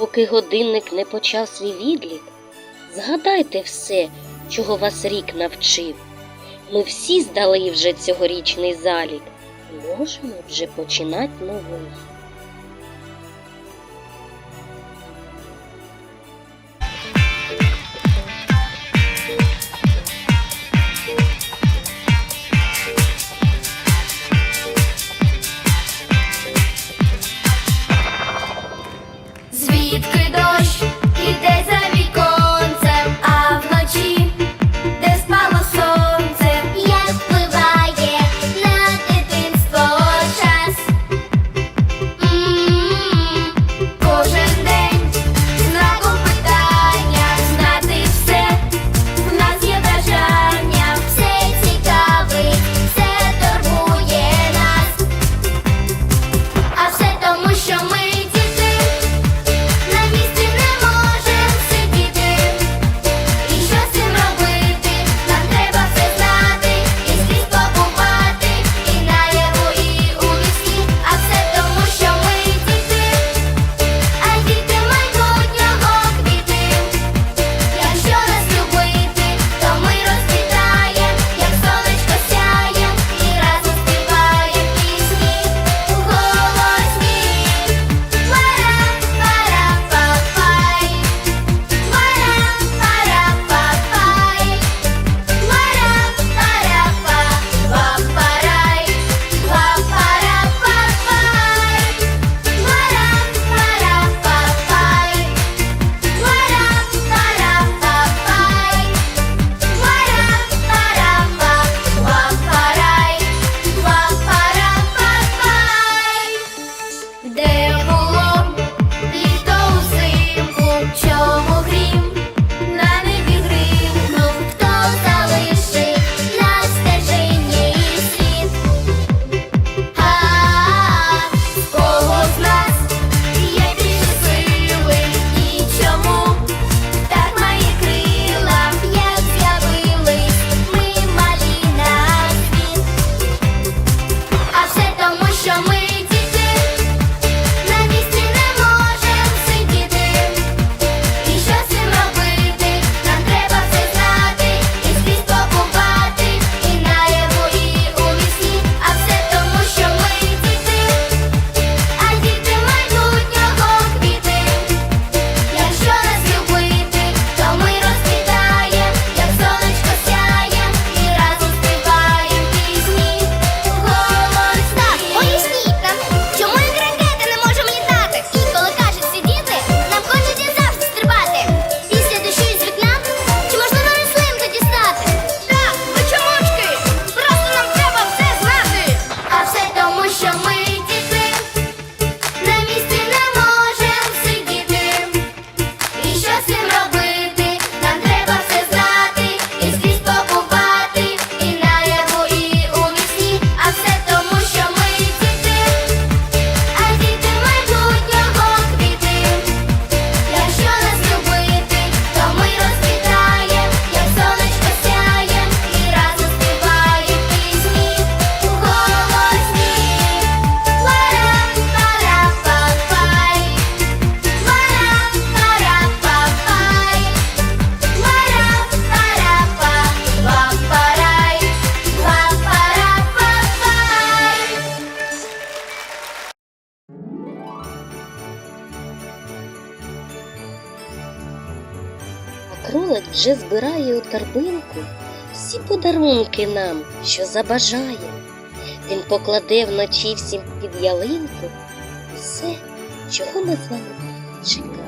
поки годинник не почав свій відлік, згадайте все, чого вас рік навчив. Ми всі здали вже цьогорічний залік можемо вже починати новий. відкидав. кролик вже збирає у торбинку всі подарунки нам, що забажає. Він покладе вночі всім під ялинку все, чого ми з вами чекаємо.